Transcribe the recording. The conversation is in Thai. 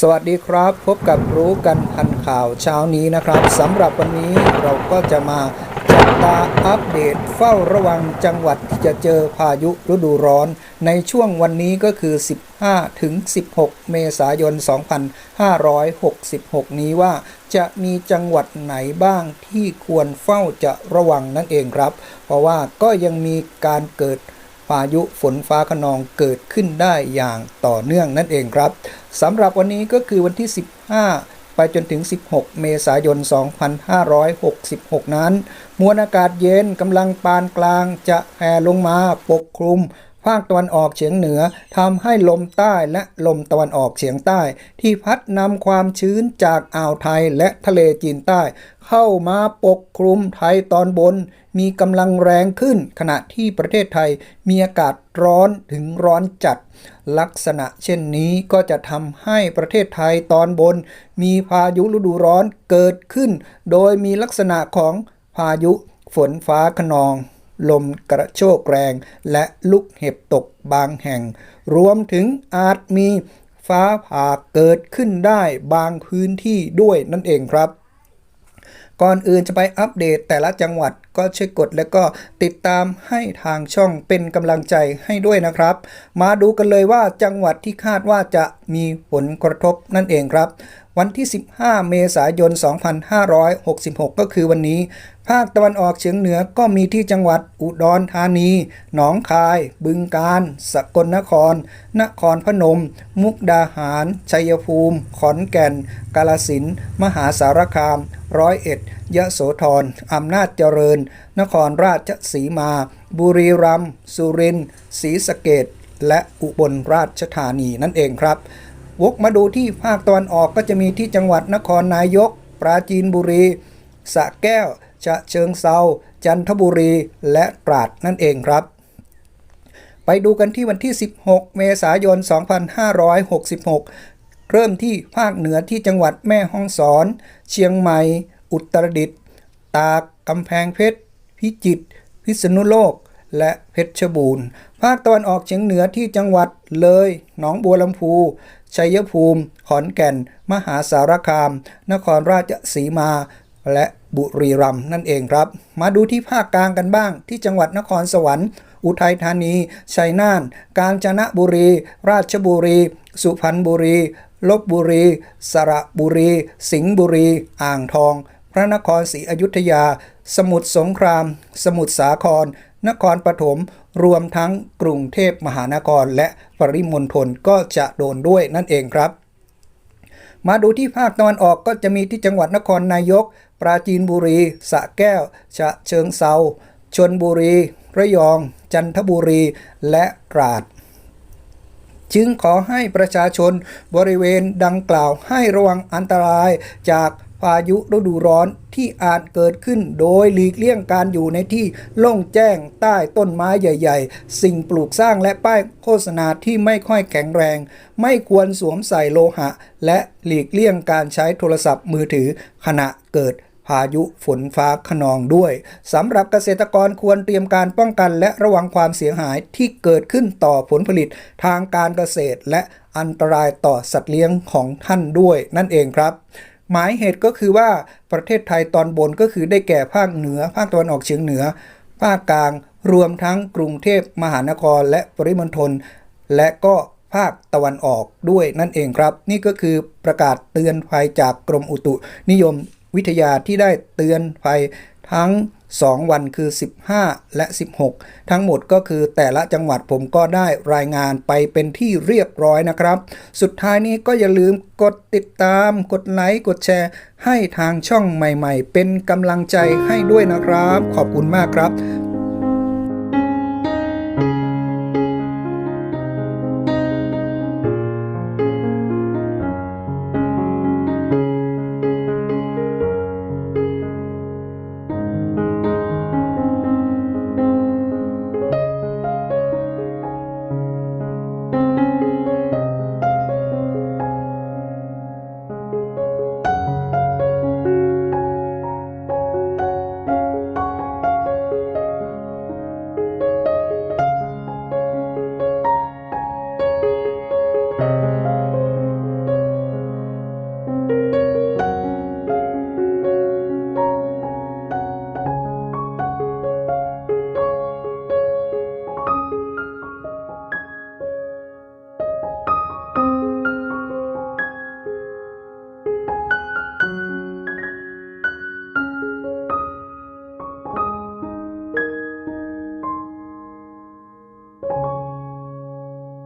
สวัสดีครับ พบกับรู้กันทันข่าวเช้านี้นะครับสำหรับวันนี้เราก็จะมาจับตาอัปเดตเฝ้าระวังจังหวัดที่จะเจอพายุฤดูร้อน ในช่วงวันนี้ก็คือ 15 ถึง 16 เมษายน 2566 นี้ว่าจะมีจังหวัดไหนบ้างที่ควรเฝ้าจะระวังนั่นเองครับ เพราะว่าก็ยังมีการเกิดพายุฝนฟ้าขนองเกิดขึ้นได้อย่างต่อเนื่องนั่นเองครับ สำหรับวันนี้ก็คือวันที่ 15 ไปจนถึง 16 เมษายน 2566 นั้น มวลอากาศเย็นกำลังปานกลางจะแผ่ลงมาปกคลุม ภาคตะวันออกเฉียงเหนือทำให้ลมใต้และลมตะวันออกเฉียงใต้ ที่พัดนำความชื้นจากอ่าวไทยและทะเลจีนใต้ เข้ามาปกคลุมไทยตอนบน มีกำลังแรงขึ้น ขณะที่ประเทศไทยมีอากาศร้อนถึงร้อนจัด ลักษณะเช่นนี้ก็จะทำให้ประเทศไทยตอนบน มีพายุฤดูร้อนเกิดขึ้น โดยมีลักษณะของพายุฝนฟ้าขนอง ลมกระโชกแรง และลูกเห็บตกบางแห่ง รวมถึงอาจมีฟ้าผ่าเกิดขึ้นได้บางพื้นที่ด้วยนั่นเองครับ ก่อนอื่นจะไปอัปเดตแต่ละจังหวัดก็ช่วยกดแล้วก็ติดตามให้ทางช่องเป็นกำลังใจให้ด้วยนะครับ มาดูกันเลยว่าจังหวัดที่คาดว่าจะมีผลกระทบนั่นเองครับ วันที่ 15 เมษายน 2566 ก็คือวันนี้ ภาคตะวันออกเฉียงเหนือก็มีที่จังหวัดอุดรธานี หนองคาย บึงกาฬ สกลนคร นครพนม มุกดาหาร ชัยภูมิ ขอนแก่น กาลสินธุ์มหาสารคาม ร้อยเอ็ด ยะโสธร อำนาจเจริญ นครราชสีมา บุรีรัมย์ สุรินทร์ ศรีสะเกดและอุบลราชธานีนั่นเองครับ วกมาดูที่ภาคตะวันออกก็จะมีที่จังหวัดนครนายก ปราจีนบุรีสระแก้ว ฉะเชิงเซาจันทบุรี และตราดนั่นเองครับ ไปดูกันที่วันที่ 16 เมษายน 2566 เริ่มที่ภาคเหนือที่จังหวัดแม่ฮ่องสอน เชียงใหม่ อุตรดิตถ์ตากกำแพงเพชร พิจิตร พิษณุโลก และเพชรบูรณ์ ภาคตะวันออกเฉียงเหนือที่จังหวัดเลย หนองบัวลำพู ชัยภูมิ ขอนแก่น มหาสารคาม นครราชสีมา และบุรีรัมย์นั่นเองครับ มาดูที่ภาคกลางกันบ้าง ที่จังหวัดนครสวรรค์ อุทัยธานี ชัยนาท กาญจนบุรี ราชบุรี สุพรรณบุรี ลบบุรี สระบุรี สิงห์บุรี อ่างทอง พระนครศรีอยุธยา สมุทรสงคราม สมุทรสาคร นครปฐมรวมทั้งกรุงเทพมหานครและปริมณฑลก็จะโดนด้วยนั่นเองครับ มาดูที่ภาคตะวันออกก็จะมีที่จังหวัดนครนายก ปราจีนบุรีสระแก้ว ฉะเชิงเซาชนบุรี ระยอง จันทบุรี และตราดจึงขอให้ประชาชนบริเวณดังกล่าวให้ระวังอันตรายจาก พายุฤดูร้อนที่อาจเกิดขึ้นโดยหลีกเลี่ยงการอยู่ในที่โล่งแจ้งใต้ต้นไม้ใหญ่ ๆ สิ่งปลูกสร้างและป้ายโฆษณาที่ไม่ค่อยแข็งแรง ไม่ควรสวมใส่โลหะ และหลีกเลี่ยงการใช้โทรศัพท์มือถือขณะเกิดพายุฝนฟ้าขนองด้วยสำหรับเกษตรกรควรเตรียมการป้องกันและระวังความเสียหายที่เกิดขึ้นต่อผลผลิตทางการเกษตร และอันตรายต่อสัตว์เลี้ยงของท่านด้วยนั่นเองครับ หมายเหตุก็คือว่าประเทศไทยตอนบนก็คือได้แก่ภาคเหนือ ภาคตะวันออกเฉียงเหนือ ภาคกลาง รวมทั้งกรุงเทพมหานครและปริมณฑลและก็ภาคตะวันออกด้วยนั่นเองครับ นี่ก็คือประกาศเตือนภัยจากกรมอุตุนิยมวิทยาที่ได้เตือนภัยทั้ง 2 วันคือ 15 และ 16 ทั้งหมดก็คือแต่ละจังหวัดผมก็ได้รายงานไปเป็นที่เรียบร้อยนะครับ สุดท้ายนี้ก็อย่าลืมกดติดตาม กดไลค์ กดแชร์ ให้ทางช่องใหม่ ๆ เป็นกำลังใจให้ด้วยนะครับ ขอบคุณมากครับ